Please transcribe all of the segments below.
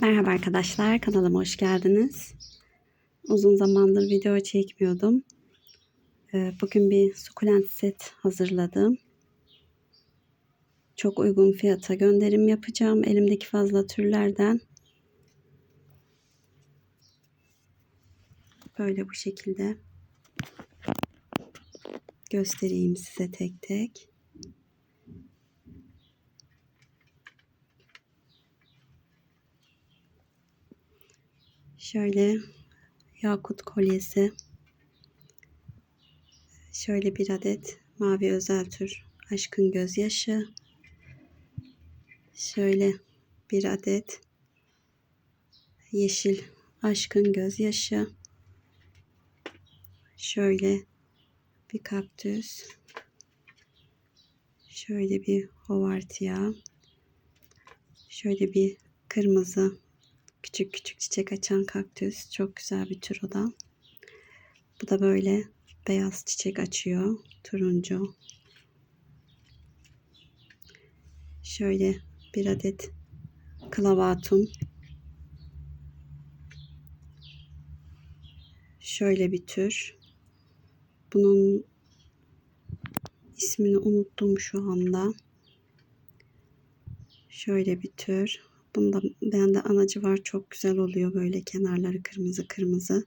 Merhaba arkadaşlar, kanalıma hoş geldiniz. Uzun zamandır video çekmiyordum. Ee, Bugün bir sukulent set hazırladım. Çok uygun fiyata gönderim yapacağım. Elimdeki fazla türlerden. Böyle bu şekilde göstereyim size tek tek. Şöyle yakut kolyesi. Şöyle bir adet mavi özel tür aşkın gözyaşı. Şöyle bir adet yeşil aşkın gözyaşı. Şöyle bir kaktüs. Şöyle bir hovartiya. Şöyle bir kırmızı Küçük küçük çiçek açan kaktüs. Çok güzel bir tür o da. Bu da böyle beyaz çiçek açıyor. Turuncu. Şöyle bir adet klavatum. Şöyle bir tür. Bunun ismini unuttum şu anda. Şöyle bir tür. Bunda bende anacı var. Çok güzel oluyor böyle kenarları kırmızı kırmızı.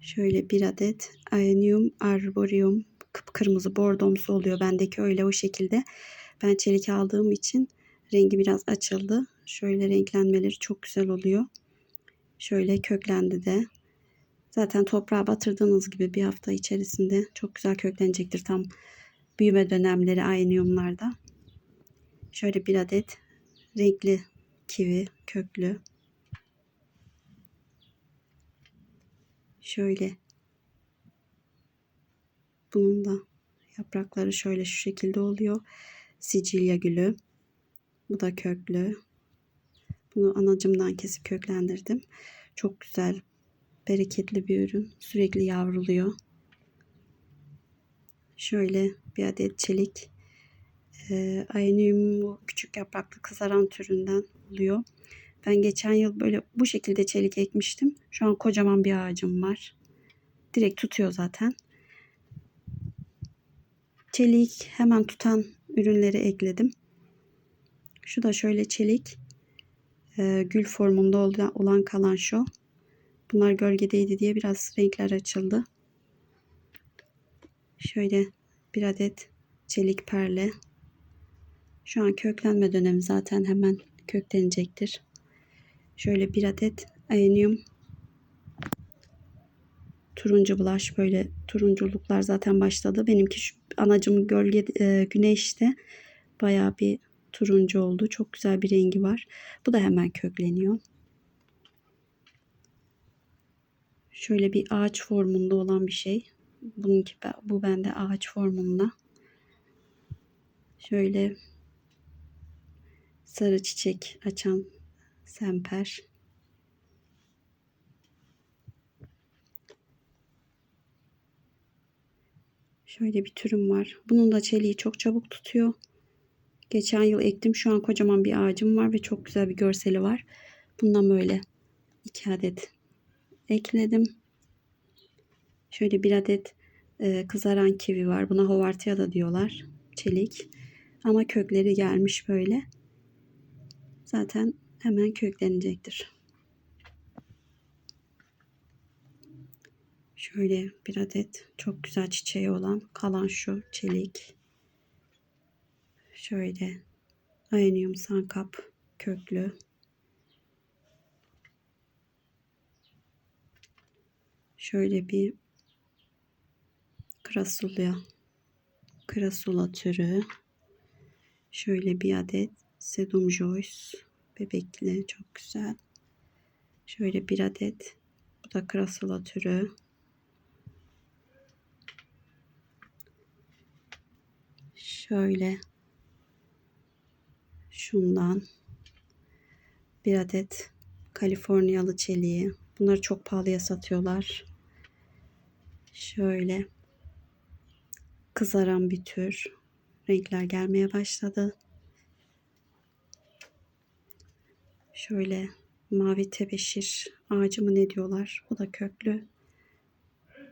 Şöyle bir adet Aenium arboreum kıpkırmızı bordomsu oluyor. Bendeki öyle o şekilde. Ben çelik aldığım için rengi biraz açıldı. Şöyle renklenmeleri çok güzel oluyor. Şöyle köklendi de. Zaten toprağa batırdığınız gibi bir hafta içerisinde çok güzel köklenecektir. Tam büyüme dönemleri aynıyumlarda. Şöyle bir adet renkli kivi köklü. Şöyle bunun da yaprakları şöyle şu şekilde oluyor. Sicilya gülü. Bu da köklü. Bunu anacımdan kesip köklendirdim. Çok güzel, bereketli bir ürün. Sürekli yavruluyor. Şöyle bir adet çelik e, ayonium küçük yapraklı kızaran türünden oluyor. Ben geçen yıl böyle bu şekilde çelik ekmiştim. Şu an kocaman bir ağacım var. Direkt tutuyor zaten. Çelik hemen tutan ürünleri ekledim. Şu da şöyle çelik. E, gül formunda olan kalan şu. Bunlar gölgedeydi diye biraz renkler açıldı. Şöyle bir adet çelik perle. Şu an köklenme dönemi zaten hemen köklenecektir. Şöyle bir adet ayonium turuncu bulaş böyle turunculuklar zaten başladı. Benimki şu anacım gölge e, güneşte baya bir turuncu oldu. Çok güzel bir rengi var. Bu da hemen kökleniyor. Şöyle bir ağaç formunda olan bir şey. Bununki bu bende ağaç formunda. Şöyle sarı çiçek açan semper. Şöyle bir türüm var. Bunun da çeliği çok çabuk tutuyor. Geçen yıl ektim. Şu an kocaman bir ağacım var ve çok güzel bir görseli var. Bundan böyle iki adet ekledim. Şöyle bir adet e, kızaran kivi var. Buna hovartia da diyorlar. Çelik. Ama kökleri gelmiş böyle zaten hemen köklenecektir. Şöyle bir adet çok güzel çiçeği olan kalan şu çelik. Şöyle ayonium sankap köklü. Şöyle bir krasulya krasula türü. Şöyle bir adet Sedum Joyce bebekli çok güzel. Şöyle bir adet. Bu da krasula türü. Şöyle şundan bir adet Kaliforniyalı çeliği. Bunları çok pahalıya satıyorlar. Şöyle kızaran bir tür. Renkler gelmeye başladı. Şöyle mavi tebeşir ağacı mı ne diyorlar. O da köklü.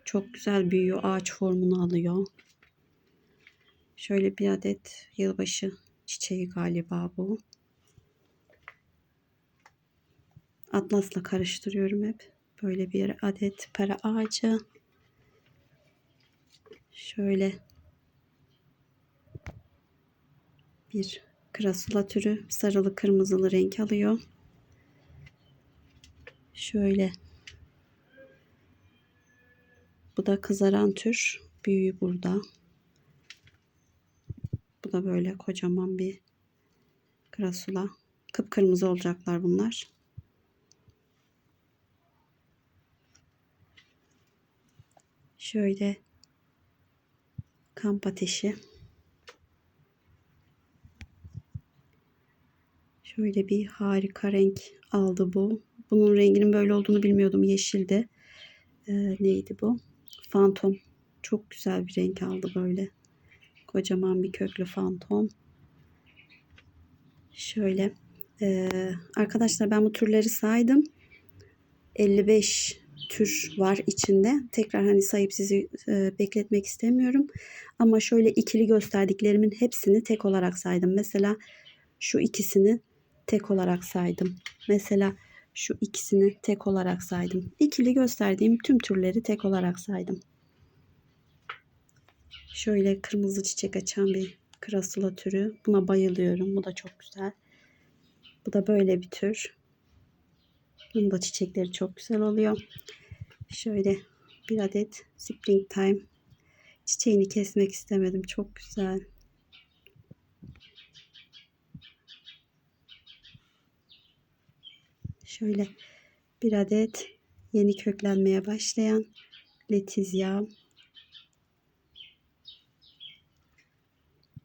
Çok güzel büyüyor. Ağaç formunu alıyor. Şöyle bir adet yılbaşı çiçeği galiba bu. Atlasla karıştırıyorum hep. Böyle bir adet para ağacı. Şöyle bir krasula türü sarılı kırmızılı renk alıyor. Şöyle bu da kızaran tür. Büyüğü burada. Bu da böyle kocaman bir krasula. Kıpkırmızı olacaklar bunlar. Şöyle kamp ateşi. Şöyle bir harika renk aldı bu. Bunun renginin böyle olduğunu bilmiyordum. Yeşildi. Ee, neydi bu? Fantom. Çok güzel bir renk aldı böyle. Kocaman bir köklü fantom. Şöyle. Ee, arkadaşlar ben bu türleri saydım. 55 tür var içinde. Tekrar hani sayıp sizi e, bekletmek istemiyorum. Ama şöyle ikili gösterdiklerimin hepsini tek olarak saydım. Mesela şu ikisini tek olarak saydım. Mesela şu ikisini tek olarak saydım. İkili gösterdiğim tüm türleri tek olarak saydım. Şöyle kırmızı çiçek açan bir krasula türü. Buna bayılıyorum. Bu da çok güzel. Bu da böyle bir tür. Bunun da çiçekleri çok güzel oluyor. Şöyle bir adet Springtime çiçeğini kesmek istemedim. Çok güzel. Şöyle bir adet yeni köklenmeye başlayan letizya.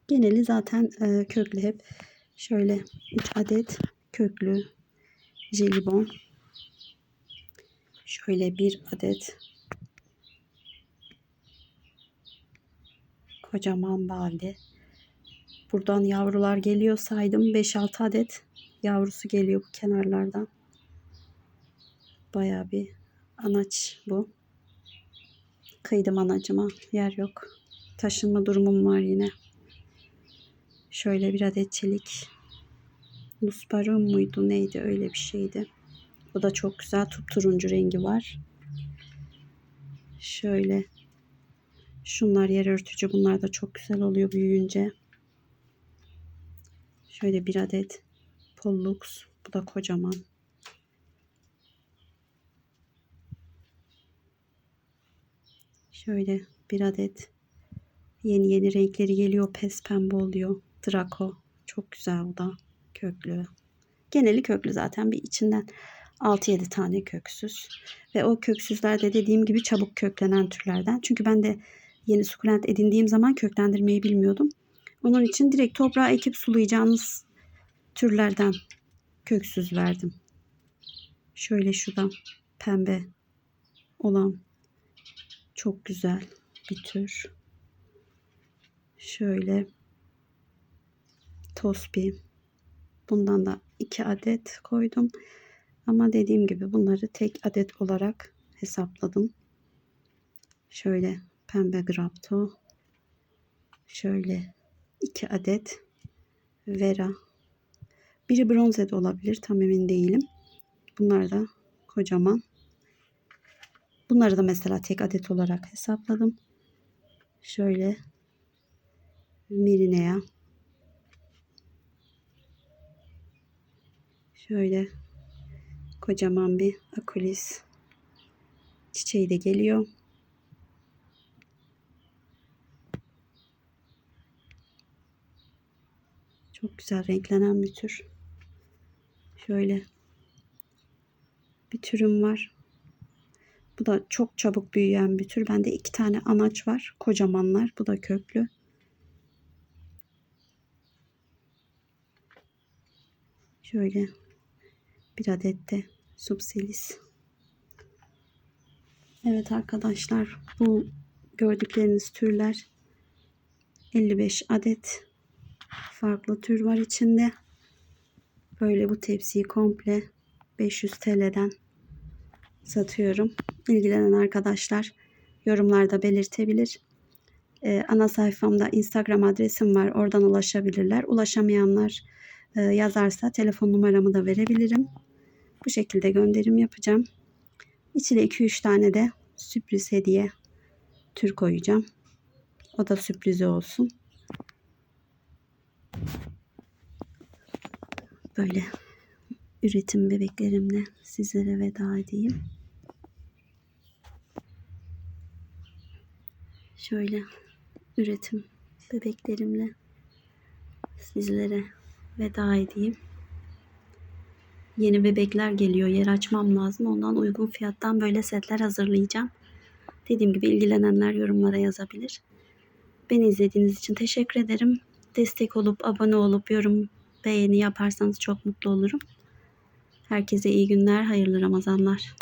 Geneli zaten e, köklü hep. Şöyle 3 adet köklü jelibon. Şöyle bir adet kocaman balde. Buradan yavrular geliyor saydım. 5-6 adet yavrusu geliyor bu kenarlardan. Baya bir anaç bu. Kıydım anacıma. Yer yok. Taşınma durumum var yine. Şöyle bir adet çelik. Musparum muydu neydi öyle bir şeydi. Bu da çok güzel turuncu rengi var. Şöyle. Şunlar yer örtücü. Bunlar da çok güzel oluyor büyüyünce. Şöyle bir adet Pollux. Bu da kocaman. Şöyle bir adet yeni yeni renkleri geliyor. Pes pembe oluyor. Draco. Çok güzel bu da. Köklü. Geneli köklü zaten. Bir içinden 6-7 tane köksüz. Ve o köksüzler de dediğim gibi çabuk köklenen türlerden. Çünkü ben de yeni sukulent edindiğim zaman köklendirmeyi bilmiyordum. Onun için direkt toprağa ekip sulayacağınız türlerden köksüz verdim. Şöyle şuradan pembe olan çok güzel bir tür. Şöyle tospi. Bundan da iki adet koydum. Ama dediğim gibi bunları tek adet olarak hesapladım. Şöyle pembe grapto. Şöyle iki adet Vera. Biri bronze de olabilir. Tam emin değilim. Bunlar da kocaman. Bunları da mesela tek adet olarak hesapladım. Şöyle Mirinea. Şöyle kocaman bir akulis çiçeği de geliyor. Çok güzel renklenen bir tür. Şöyle bir türüm var. Bu da çok çabuk büyüyen bir tür. Bende iki tane anaç var. Kocamanlar. Bu da köklü. Şöyle bir adet de subsilis. Evet arkadaşlar bu gördükleriniz türler 55 adet farklı tür var içinde. Böyle bu tepsiyi komple 500 TL'den satıyorum. İlgilenen arkadaşlar yorumlarda belirtebilir. Ee, ana sayfamda Instagram adresim var. Oradan ulaşabilirler. Ulaşamayanlar e, yazarsa telefon numaramı da verebilirim. Bu şekilde gönderim yapacağım. İçine 2-3 tane de sürpriz hediye tür koyacağım. O da sürprizi olsun. Böyle üretim bebeklerimle sizlere veda edeyim. Şöyle üretim bebeklerimle sizlere veda edeyim. Yeni bebekler geliyor. Yer açmam lazım. Ondan uygun fiyattan böyle setler hazırlayacağım. Dediğim gibi ilgilenenler yorumlara yazabilir. Beni izlediğiniz için teşekkür ederim. Destek olup abone olup yorum beğeni yaparsanız çok mutlu olurum. Herkese iyi günler, hayırlı Ramazanlar.